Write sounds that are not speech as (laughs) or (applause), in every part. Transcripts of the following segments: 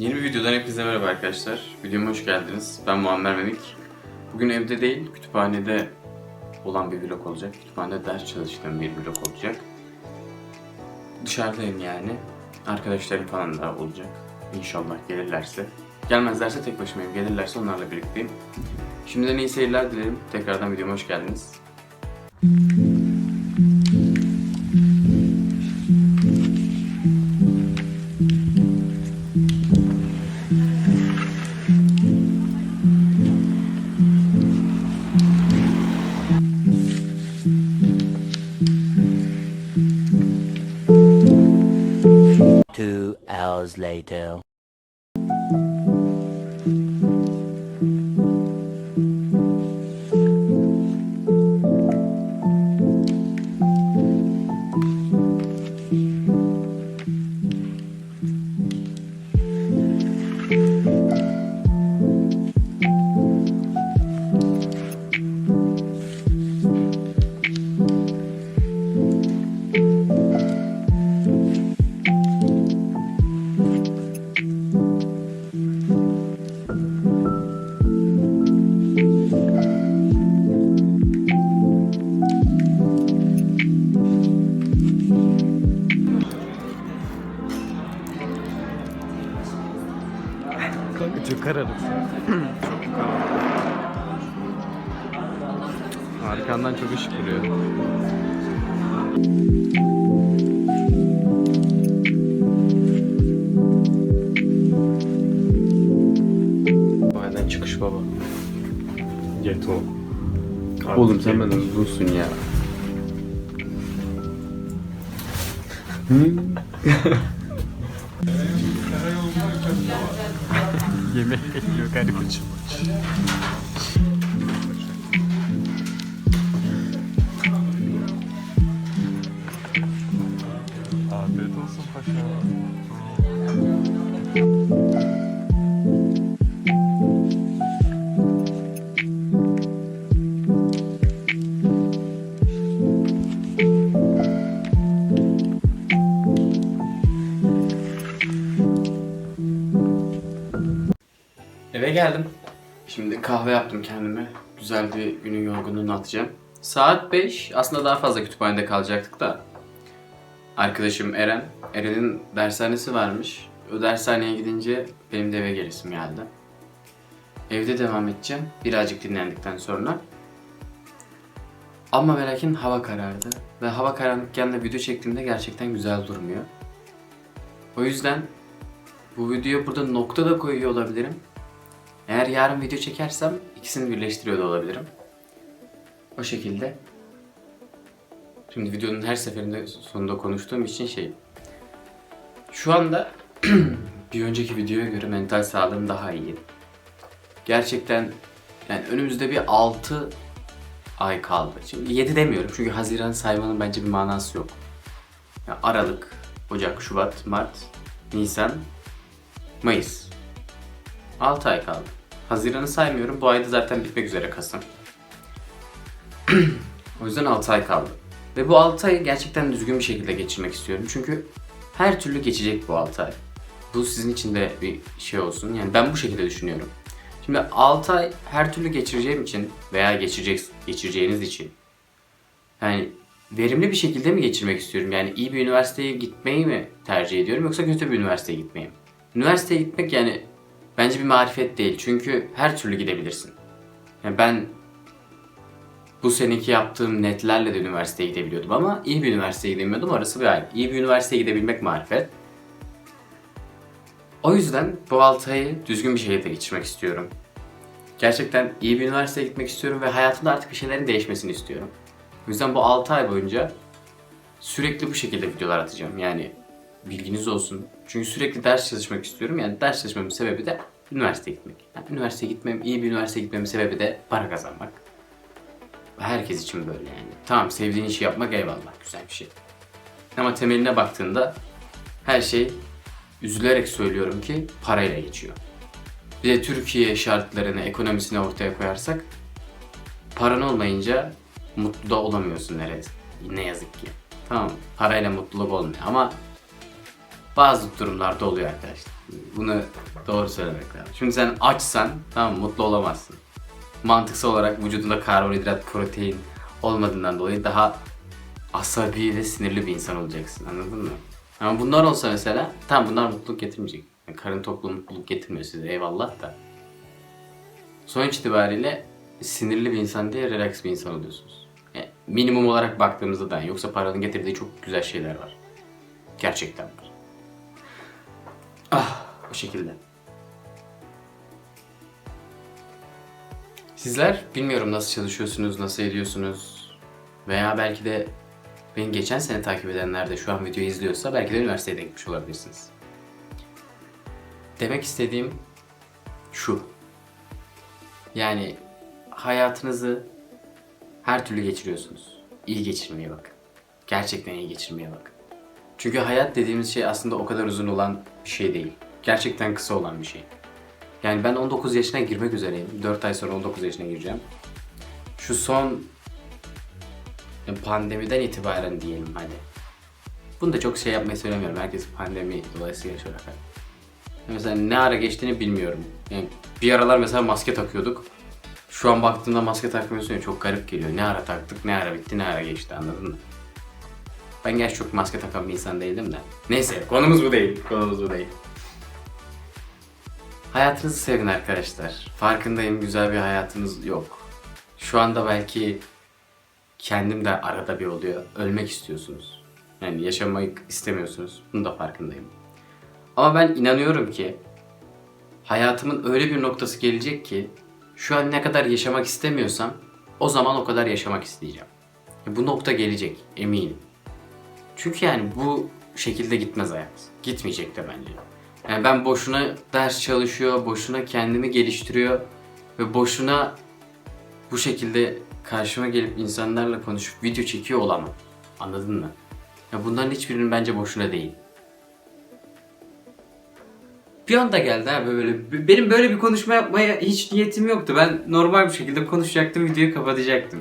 Yeni bir videodan hepinize merhaba arkadaşlar. Videoma hoş geldiniz. Ben Muammer Memik. Bugün evde değil, kütüphanede olan bir vlog olacak. Kütüphanede ders çalıştığım bir vlog olacak. Dışarıdayım yani. Arkadaşlarım falan da olacak. İnşallah gelirlerse. Gelmezlerse tek başımayım. Gelirlerse onlarla birlikteyim. Şimdiden iyi seyirler dilerim. Tekrardan videoma hoş geldiniz. Hours later. Kanka (clears throat) çok kararız. Arkandan çok ışık vuruyor. Nereden çıkış baba? Geto. Oğlum sen benden uzunsun ya. (laughs) (laughs) Yemek bekliyor garibucu. Afiyet Eve geldim. Şimdi kahve yaptım kendime. Güzel bir günün yorgunluğunu atacağım. Saat 5. Aslında daha fazla kütüphanede kalacaktık da. Arkadaşım Eren. Eren'in dershanesi varmış. O dershaneye gidince benim de eve gelisim geldi. Evde devam edeceğim. Birazcık dinlendikten sonra. Ama ve hava karardı. Ve hava karanlıkken de video çektiğimde gerçekten güzel durmuyor. O yüzden bu videoya burada nokta da koyuyor olabilirim. Eğer yarın video çekersem ikisini birleştiriyor da olabilirim. O şekilde. Şimdi videonun her seferinde sonunda konuştuğum için şey. Şu anda (clears throat) bir önceki videoya göre mental sağlığım daha iyi. Gerçekten yani önümüzde bir 6 ay kaldı. Şimdi 7 demiyorum çünkü Haziran saymanın bence bir manası yok. Ya Aralık, Ocak, Şubat, Mart, Nisan, Mayıs. 6 ay kaldı. Haziran'ı saymıyorum. Bu ayda zaten bitmek üzere Kasım. (clears throat) o yüzden 6 ay kaldı. Ve bu 6 ayı gerçekten düzgün bir şekilde geçirmek istiyorum. Çünkü her türlü geçecek bu 6 ay. Bu sizin için de bir şey olsun. Yani ben bu şekilde düşünüyorum. Şimdi 6 ay her türlü geçireceğim için veya geçirecek, geçireceğiniz için yani verimli bir şekilde mi geçirmek istiyorum? Yani iyi bir üniversiteye gitmeyi mi tercih ediyorum yoksa kötü bir üniversiteye gitmeyi mi? Üniversiteye gitmek yani bence bir marifet değil. Çünkü her türlü gidebilirsin. Yani ben bu seneki yaptığım netlerle de üniversiteye gidebiliyordum ama iyi bir üniversiteye gidemiyordum. Orası bir ayrı. İyi bir üniversiteye gidebilmek marifet. O yüzden bu 6 ayı düzgün bir şekilde geçirmek istiyorum. Gerçekten iyi bir üniversiteye gitmek istiyorum ve hayatımda artık bir şeylerin değişmesini istiyorum. O yüzden bu 6 ay boyunca sürekli bu şekilde videolar atacağım. Yani bilginiz olsun. Çünkü sürekli ders çalışmak istiyorum. Yani ders çalışmamın sebebi de üniversiteye gitmek. Yani üniversiteye gitmem, iyi bir üniversiteye gitmemin sebebi de para kazanmak. Herkes için böyle yani. Tamam sevdiğin işi yapmak eyvallah güzel bir şey. Ama temeline baktığında her şey üzülerek söylüyorum ki parayla geçiyor. Bir de Türkiye şartlarını, ekonomisini ortaya koyarsak paran olmayınca mutlu da olamıyorsun neresi. Ne yazık ki. Tamam parayla mutluluk olmuyor ama bazı durumlarda oluyor arkadaşlar. Bunu doğru söylemek lazım. Şimdi sen açsan tamam mutlu olamazsın. Mantıksal olarak vücudunda karbonhidrat, protein olmadığından dolayı daha asabi ve sinirli bir insan olacaksın. Anladın mı? Ama bunlar olsa mesela tamam bunlar mutluluk getirmeyecek. Yani karın tokluğu mutluluk getirmiyor size eyvallah da. Sonuç itibariyle sinirli bir insan değil, relax bir insan oluyorsunuz. Yani minimum olarak baktığımızda da yoksa paranın getirdiği çok güzel şeyler var. Gerçekten. Ah, o şekilde. Sizler bilmiyorum nasıl çalışıyorsunuz, nasıl ediyorsunuz veya belki de beni geçen sene takip edenler de şu an videoyu izliyorsa belki de üniversiteye de gitmiş olabilirsiniz. Demek istediğim şu. Yani hayatınızı her türlü geçiriyorsunuz. İyi geçirmeye bakın. Gerçekten iyi geçirmeye bakın. Çünkü hayat dediğimiz şey aslında o kadar uzun olan bir şey değil. Gerçekten kısa olan bir şey. Yani ben 19 yaşına girmek üzereyim. 4 ay sonra 19 yaşına gireceğim. Şu son e, pandemiden itibaren diyelim hadi. Bunu da çok şey yapmayı söylemiyorum. Herkes pandemi dolayısıyla yaşıyor. Mesela ne ara geçtiğini bilmiyorum. Yani bir aralar mesela maske takıyorduk. Şu an baktığımda maske takmıyorsun ya çok garip geliyor. Ne ara taktık, ne ara bitti, ne ara geçti anladın mı? Ben gerçi çok maske takan bir insan değildim de. Neyse konumuz bu değil. Konumuz bu değil. Hayatınızı sevin arkadaşlar. Farkındayım güzel bir hayatınız yok. Şu anda belki kendim de arada bir oluyor. Ölmek istiyorsunuz. Yani yaşamayı istemiyorsunuz. Bunu da farkındayım. Ama ben inanıyorum ki hayatımın öyle bir noktası gelecek ki şu an ne kadar yaşamak istemiyorsam o zaman o kadar yaşamak isteyeceğim. Bu nokta gelecek eminim. Çünkü yani bu şekilde gitmez hayat. Gitmeyecek de bence. Yani ben boşuna ders çalışıyor, boşuna kendimi geliştiriyor ve boşuna bu şekilde karşıma gelip insanlarla konuşup video çekiyor olamam. Anladın mı? Ya bunların hiçbirinin bence boşuna değil. Bir anda geldi ha böyle. Benim böyle bir konuşma yapmaya hiç niyetim yoktu. Ben normal bir şekilde konuşacaktım, videoyu kapatacaktım.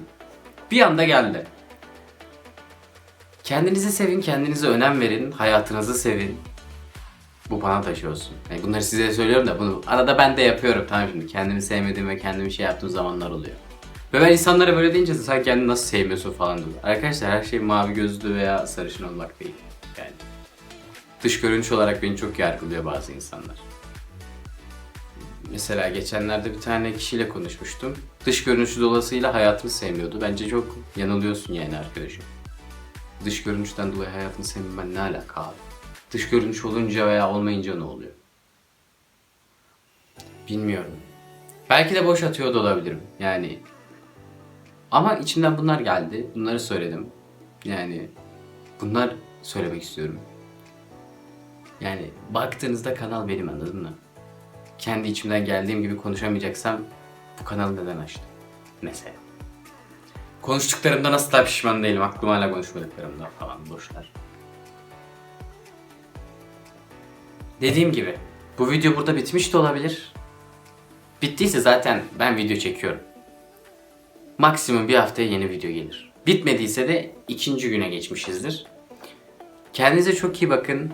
Bir anda geldi. Kendinizi sevin, kendinize önem verin, hayatınızı sevin. Bu bana taşı olsun. Yani bunları size söylüyorum da bunu arada ben de yapıyorum tamam şimdi. Kendimi sevmediğim ve kendimi şey yaptığım zamanlar oluyor. Ve ben insanlara böyle deyince de sen kendini nasıl sevmiyorsun falan diyor. Arkadaşlar her şey mavi gözlü veya sarışın olmak değil. Yani dış görünüş olarak beni çok yargılıyor bazı insanlar. Mesela geçenlerde bir tane kişiyle konuşmuştum. Dış görünüşü dolayısıyla hayatını sevmiyordu. Bence çok yanılıyorsun yani arkadaşım. Dış görünüşten dolayı hayatını sevmemen ne alaka abi? Dış görünüş olunca veya olmayınca ne oluyor? Bilmiyorum. Belki de boş atıyor da olabilirim. Yani ama içimden bunlar geldi. Bunları söyledim. Yani bunlar söylemek istiyorum. Yani baktığınızda kanal benim anladın mı? Kendi içimden geldiğim gibi konuşamayacaksam bu kanalı neden açtım? Mesela. Konuştuklarımda asla pişman değilim. Aklım hala konuşmadıklarımda falan boşlar. Dediğim gibi bu video burada bitmiş de olabilir. Bittiyse zaten ben video çekiyorum. Maksimum bir haftaya yeni video gelir. Bitmediyse de ikinci güne geçmişizdir. Kendinize çok iyi bakın.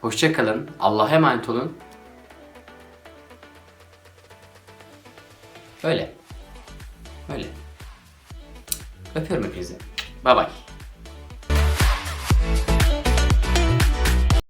Hoşça kalın. Allah'a emanet olun. Öyle. Öpüyorum hepinizi. Bye bye.